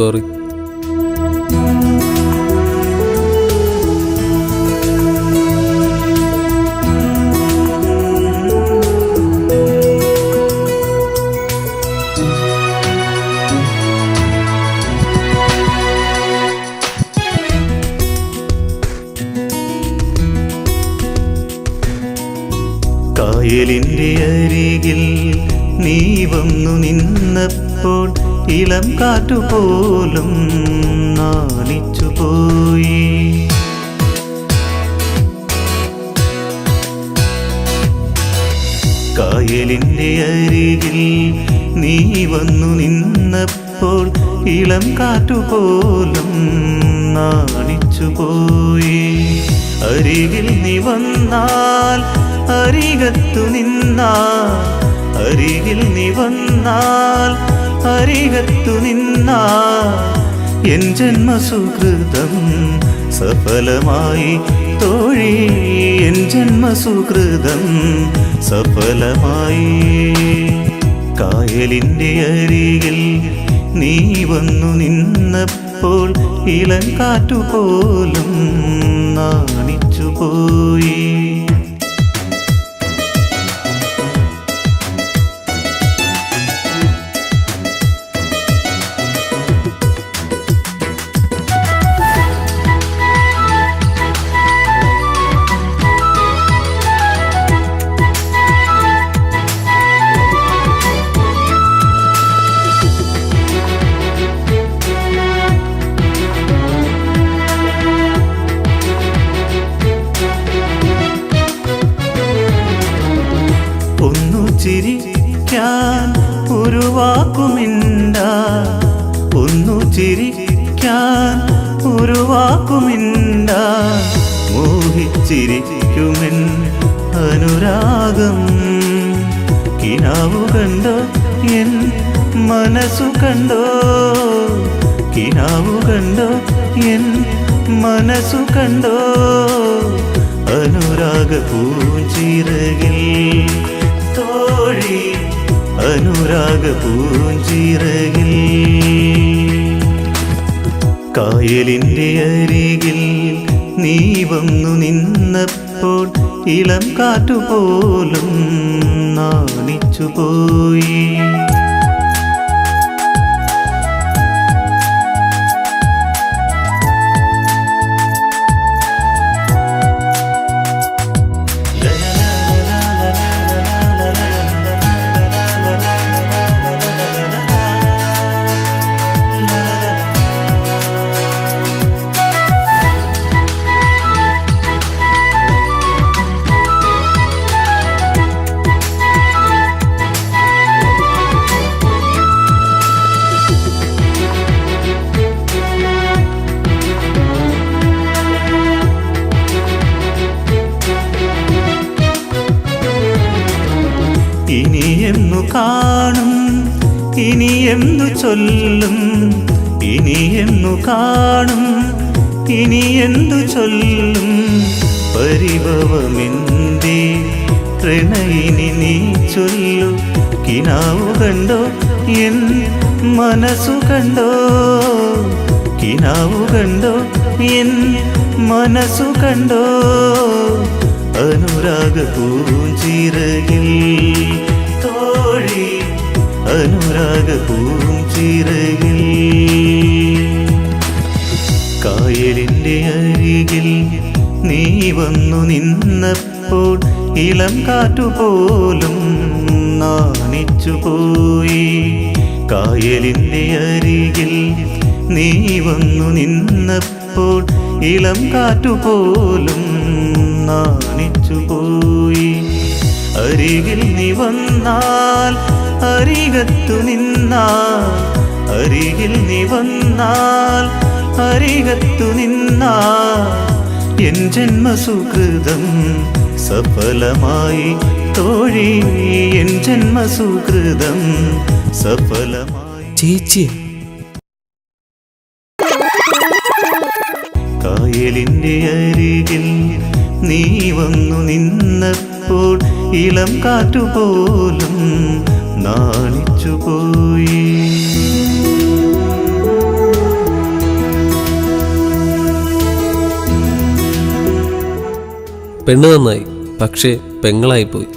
Sorry. കായലിന്റെ അരികിൽ നീ വന്നു നിന്നപ്പോൾ ഇളം കാറ്റുപോലും നാണിച്ചു പോയി കായലിന്റെ അരികിൽ നീ വന്നു നിന്നപ്പോൾ ഇളം കാറ്റുപോലും നാണിച്ചു പോയി അരികിൽ നീ വന്നാൽ അരികത്തു നിന്നാൽ അരികിൽ നീ വന്നാൽ അരികത്തു നിന്ന. എൻ ജന്മസുഹൃതം സഫലമായി തോഴി. എൻ ജന്മസുഹൃതം സഫലമായി. കായലിന്റെ അരികിൽ നീ വന്നു നിന്നപ്പോൾ ഇളം കാറ്റുപോലും നാണിച്ചു ചിരിക്കാൻ ഒരു വാക്കുമിണ്ട. ഒന്നു ചിരിക്കാൻ ഒരു വാക്കുമിണ്ട. മോഹിച്ചിരിക്കുമെൻ അനുരാഗം. കിനാവു കണ്ടോ? എൻ മനസ്സു കണ്ടോ? കിനാവു കണ്ടോ? എൻ മനസ്സു കണ്ടോ? അനുരാഗ പൂഞ്ചിറകിൽ തോഴി അനുരാഗ പൂഞ്ചിറകിൽ. കായലിന്റെ അരികിൽ നീ വന്നു നിന്നപ്പോൾ ഇളം കാറ്റുപോലും നാണിച്ചു പോയി കാണും. ഇനി എന്നു ചൊല്ലും. ഇനി എന്നു കാണും. ഇനി എന്തു ചൊല്ലും. പരിഭവമെന്തേ പ്രണയിനി നീ ചൊല്ലു. കിനാവു കണ്ടോ? എൻ മനസ്സു കണ്ടോ? കിനാവു കണ്ടോ? എൻ മനസ്സു കണ്ടോ? അനുരാഗ പൂഞ്ചിറകിൽ അനുരാഗ പൂഞ്ചിറകിൽ കായലിന്റെ അരികിൽ നീ വന്നു നിന്നപ്പോൾ ഇളം കാറ്റുപോലും നാണിച്ചു പോയി. കായലിന്റെ അരികിൽ നീ വന്നു നിന്നപ്പോൾ ഇളം കാറ്റുപോലും നാണിച്ചു പോയി. അരികിൽ നീ വന്നാൽ അരികത്തു നിന്നാൽ അരികിൽ നീ വന്നാൽ അരികത്തു നിന്നാൽ എൻ ജന്മസുഹൃതം സഫലമായി തോഴി എൻ ജന്മസുഹൃതം സഫലമായി ചേച്ചി. കായലിന്റെ അരികിൽ നീ വന്നു നിന്നപ്പോൾ ഇളം കാറ്റുപോലും നാണിച്ചുപോയി. പെണ്ണ് നന്നായി പക്ഷേ പെങ്ങളായിപ്പോയി.